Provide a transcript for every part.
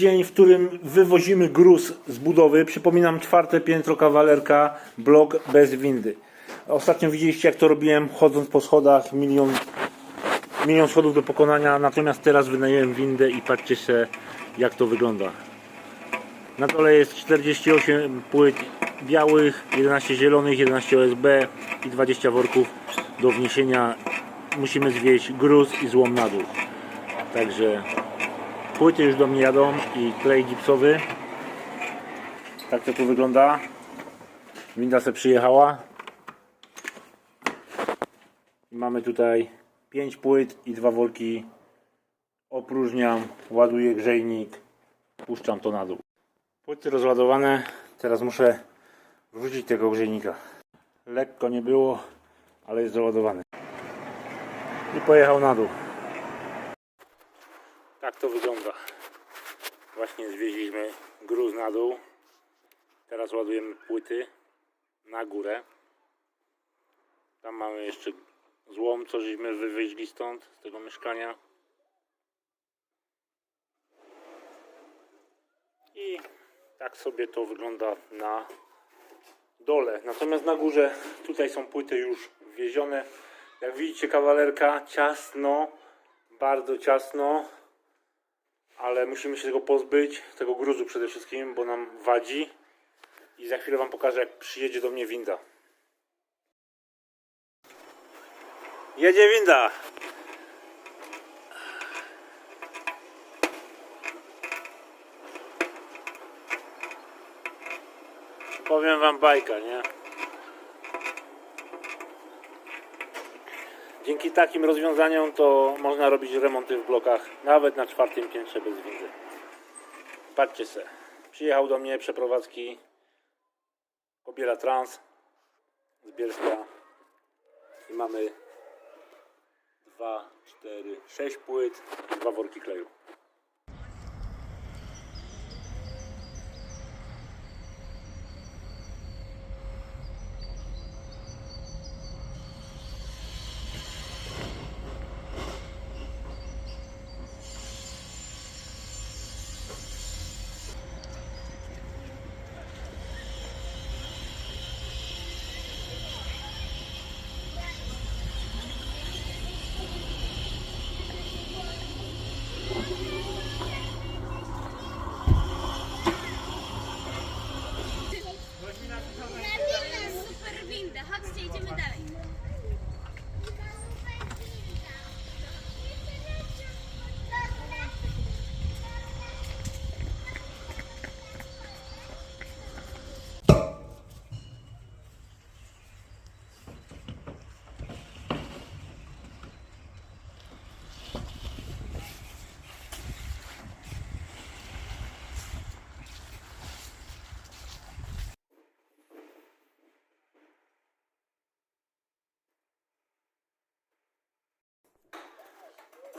dzień, w którym wywozimy gruz z budowy. Przypominam, czwarte piętro kawalerka, blok bez windy. Ostatnio widzieliście, jak to robiłem, chodząc po schodach, milion, milion schodów do pokonania. Natomiast teraz wynająłem windę i patrzcie się, jak to wygląda. Na dole jest 48 płyt białych, 11 zielonych, 11 OSB i 20 worków do wniesienia. Musimy zwieść gruz i złom na dół. Także płyty już do mnie jadą i klej gipsowy. Tak to tu wygląda. Winda se przyjechała. Mamy tutaj 5 płyt i dwa worki. Opróżniam, ładuję grzejnik, puszczam to na dół. Płyty rozładowane. Teraz muszę wrzucić tego grzejnika. Lekko nie było, ale jest załadowany. I pojechał na dół. To wygląda. Właśnie zwieźliśmy gruz na dół. Teraz ładujemy płyty na górę. Tam mamy jeszcze złom, co żeśmy wywieźli stąd, z tego mieszkania. I tak sobie to wygląda na dole. Natomiast na górze tutaj są płyty już wwiezione. Jak widzicie kawalerka ciasno, bardzo ciasno, ale musimy się tego pozbyć, tego gruzu przede wszystkim, bo nam wadzi. I za chwilę Wam pokażę, jak przyjedzie do mnie winda. Jedzie winda! Powiem Wam bajka, nie? Dzięki takim rozwiązaniom to można robić remonty w blokach nawet na czwartym piętrze bez windy. Patrzcie se. Przyjechał do mnie przeprowadzki Kobiela Trans z Bielska i mamy 2, 4, 6 płyt i dwa worki kleju. Winda, super winda. Chodźcie, idziemy dalej.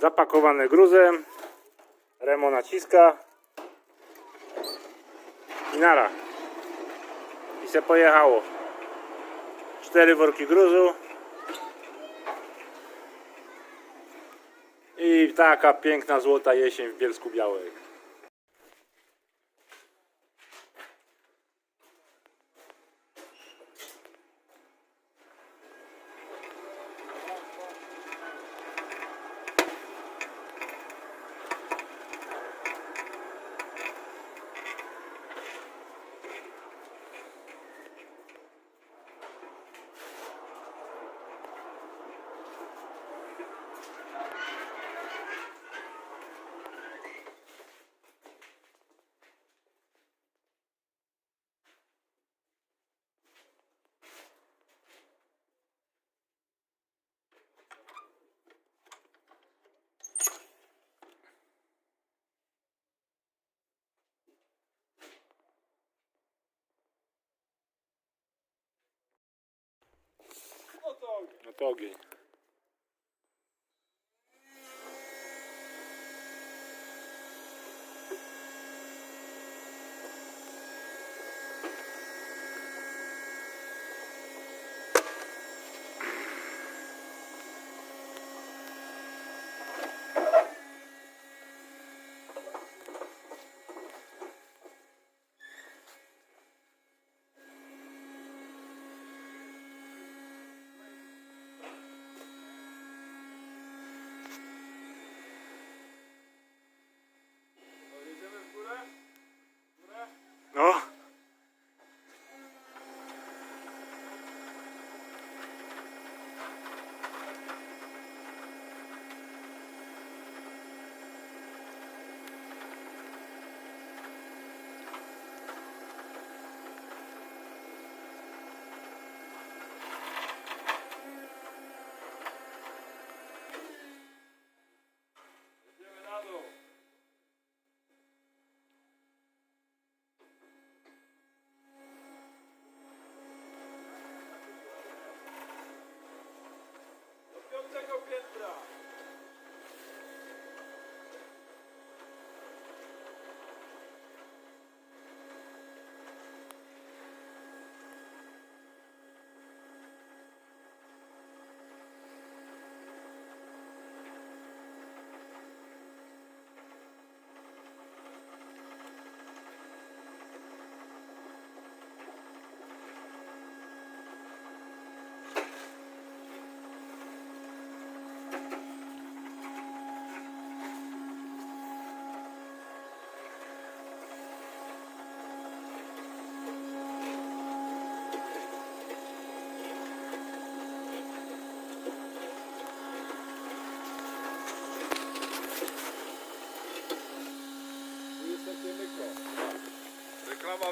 Zapakowane gruzem. Remo naciska. I nara. I se pojechało. Cztery worki gruzu. I taka piękna złota jesień w Bielsku Białej. No to ogień.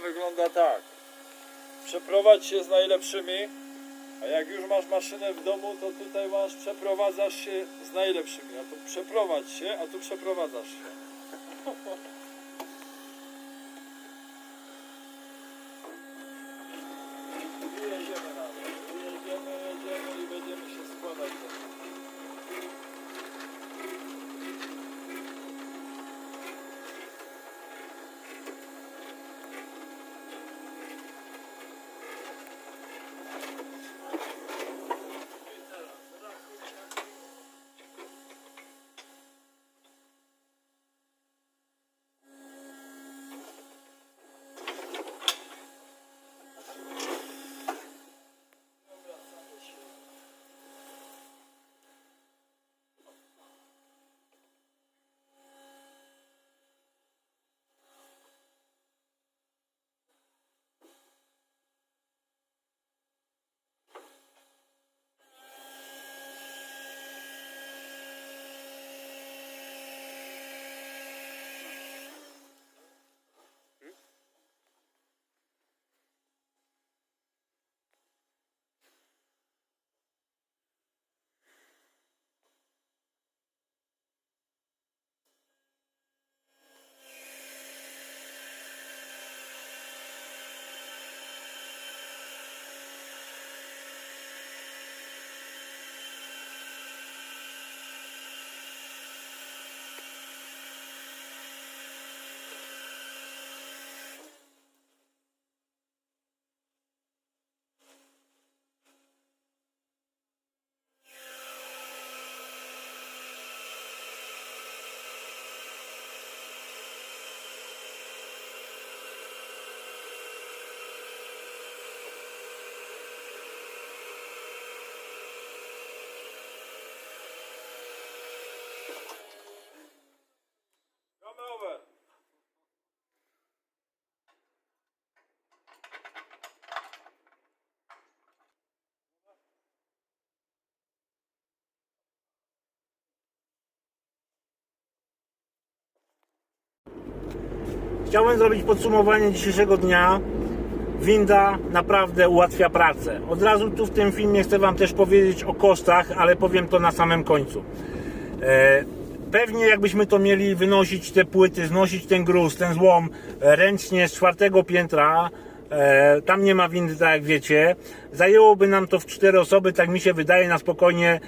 Wygląda tak. Przeprowadź się z najlepszymi, a jak już masz maszynę w domu, to tutaj masz, przeprowadzasz się z najlepszymi. A tu przeprowadź się, a tu przeprowadzasz się. Chciałem zrobić podsumowanie dzisiejszego dnia. Winda naprawdę ułatwia pracę. Od razu tu w tym filmie chcę Wam też powiedzieć o kosztach, ale powiem to na samym końcu. E, pewnie jakbyśmy to mieli wynosić te płyty, znosić ten gruz, ten złom e, ręcznie z czwartego piętra, e, tam nie ma windy, tak jak wiecie, zajęłoby nam to w cztery osoby, tak mi się wydaje, na spokojnie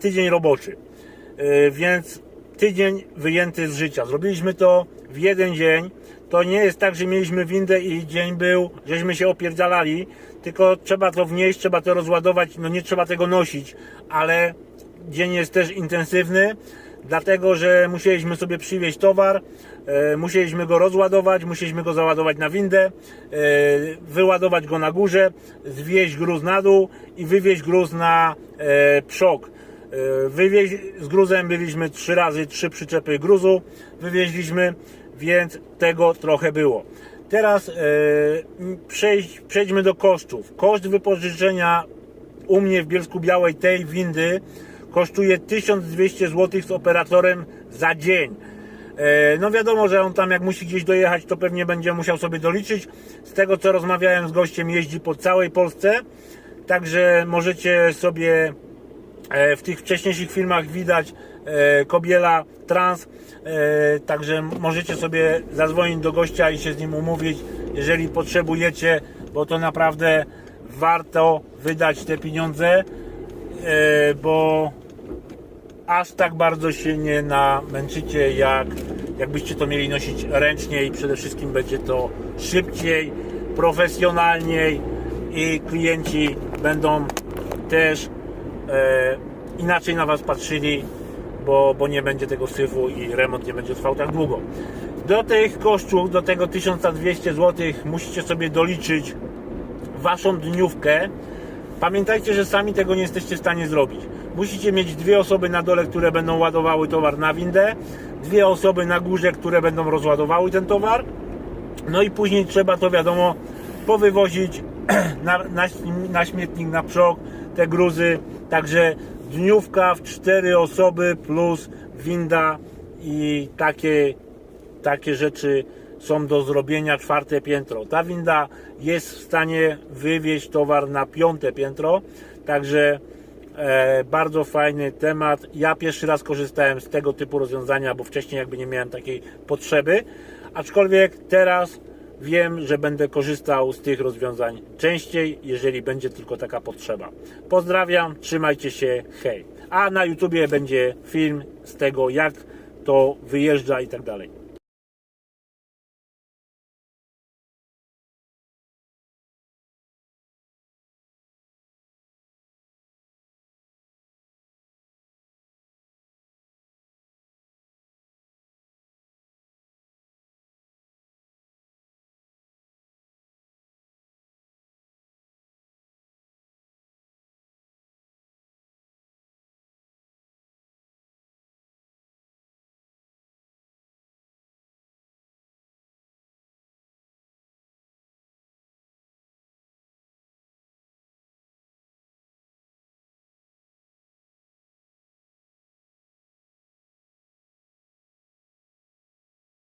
tydzień roboczy. Więc tydzień wyjęty z życia. Zrobiliśmy to w jeden dzień. To nie jest tak, że mieliśmy windę i dzień był, żeśmy się opierdzalali, tylko trzeba to wnieść, trzeba to rozładować, no nie trzeba tego nosić, ale dzień jest też intensywny, dlatego że musieliśmy sobie przywieźć towar, e, musieliśmy go rozładować, musieliśmy go załadować na windę, e, wyładować go na górze, zwieźć gruz na dół i wywieźć gruz na e, przok. E, Wywieź, z gruzem byliśmy trzy razy, trzy przyczepy gruzu wywieźliśmy, więc tego trochę było. Teraz e, przejdźmy do kosztów. Koszt wypożyczenia u mnie w Bielsku Białej tej windy kosztuje 1200 zł z operatorem za dzień. E, No wiadomo, że on tam jak musi gdzieś dojechać, to pewnie będzie musiał sobie doliczyć. Z tego co rozmawiałem z gościem, jeździ po całej Polsce. Także możecie sobie W tych wcześniejszych filmach widać e, Kobiela Trans, e, także możecie sobie zadzwonić do gościa i się z nim umówić, jeżeli potrzebujecie, bo to naprawdę warto wydać te pieniądze, e, bo aż tak bardzo się nie namęczycie, jak jakbyście to mieli nosić ręcznie i przede wszystkim będzie to szybciej, profesjonalniej i klienci będą też e, inaczej na Was patrzyli, bo, bo nie będzie tego syfu i remont nie będzie trwał tak długo. Do tych kosztów, do tego 1200 zł musicie sobie doliczyć Waszą dniówkę. Pamiętajcie, że sami tego nie jesteście w stanie zrobić. Musicie mieć dwie osoby na dole, które będą ładowały towar na windę, dwie osoby na górze, które będą rozładowały ten towar. No i później trzeba to wiadomo powywozić na, na, na śmietnik, na przok, te gruzy. Także dniówka w cztery osoby plus winda i takie takie rzeczy są do zrobienia czwarte piętro. Ta winda jest w stanie wywieźć towar na piąte piętro, także e, bardzo fajny temat. Ja pierwszy raz korzystałem z tego typu rozwiązania, bo wcześniej jakby nie miałem takiej potrzeby, aczkolwiek teraz wiem, że będę korzystał z tych rozwiązań częściej, jeżeli będzie tylko taka potrzeba. Pozdrawiam, trzymajcie się, hej. A na YouTubie będzie film z tego, jak to wyjeżdża i tak dalej.